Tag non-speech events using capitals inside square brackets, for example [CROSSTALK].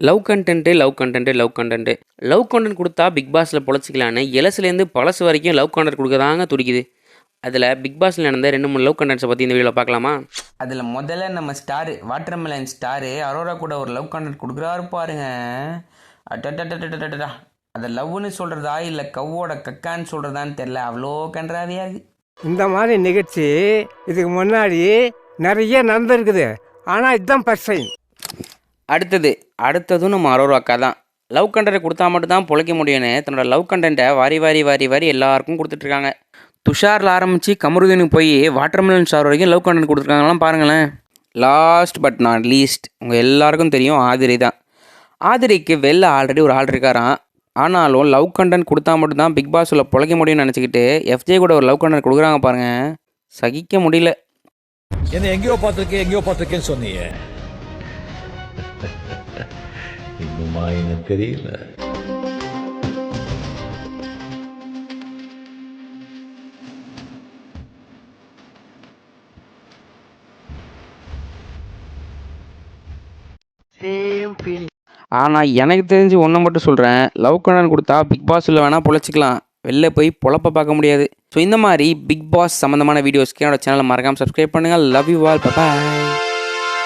Love content love content love content love content கொடுத்தா big பாஸில் பொழைச்சிக்கலான்னு இலசுலேருந்து பழசு வரைக்கும் லவ் கண்டென்ட் கொடுக்கதாங்க துடிக்குது. அதில் பிக் பாஸில் நடந்த ரெண்டு மூணு லவ் கண்டென்ட்ஸை பற்றி இந்த வீடியோவில் பார்க்கலாமா? அதில் முதல்ல நம்ம ஸ்டாரு வாட்டர்மெலன் ஸ்டாரு அரோரா கூட ஒரு லவ் கண்டென்ட் கொடுக்குறாரு பாருங்க. அட்டா அதை லவ்னு சொல்கிறதா இல்லை கவ்வோட கக்கான்னு சொல்கிறதான்னு தெரில அவ்வளோ கன்றாவியாக இருக்குது இந்த மாதிரி நிகழ்ச்சி இதுக்கு முன்னாடி நிறைய நடந்திருக்குது. ஆனால் இதுதான் டைம் அடுத்தது அடுத்ததும் நம்ம அரோரா அக்கா தான் லவ் கண்டென்ட் கொடுத்தா மட்டும்தான் பிழைக்க முடியும்னு தன்னோட லவ் கண்டென்ட்டை வாரி வாரி வாரி வாரி எல்லாருக்கும் கொடுத்துட்ருக்காங்க. துஷாரில் ஆரம்பித்து கமருதீனுக்கு போய் வாட்டர்மெலன் ஸ்டார் வரைக்கும் லவ் கண்டென்ட் கொடுத்துருக்காங்களாம் பாருங்களேன். லாஸ்ட் பட் நாட் லீஸ்ட் உங்கள் எல்லாருக்கும் தெரியும் ஆதிரை தான். ஆதிரைக்கு வெளில ஆல்ரெடி ஒரு ஆள் இருக்காராம். ஆனாலும் லவ் கண்டென்ட் கொடுத்தா மட்டும்தான் பிக் பாஸில் பிழைக்க முடியும்னு நினச்சிக்கிட்டு எஃப்ஜே கூட ஒரு லவ் கண்டென்ட் கொடுக்குறாங்க பாருங்கள் சகிக்க முடியல. என்ன எங்கேயோ பார்த்துருக்கேன் எங்கேயோ பார்த்துருக்கேன்னு சொன்னீங்க. [LAUGHS] இன்னுமா எனக்கு தெரியல. ஆனால் எனக்கு தெரிஞ்சு ஒன்று மட்டும் சொல்கிறேன் லவ் கண்டென்ட் கொடுத்தா பிக் பாஸில் வேணால் பொழைச்சிக்கலாம். வெளில போய் பொழப்ப பார்க்க முடியாது. ஸோ இந்த மாதிரி பிக் பாஸ் சம்மந்தமான வீடியோஸ்க்கு என்னோட சேனலை மறக்காமல் சப்ஸ்கிரைப் பண்ணுங்கள் லவ் யூ ஆல் பாய்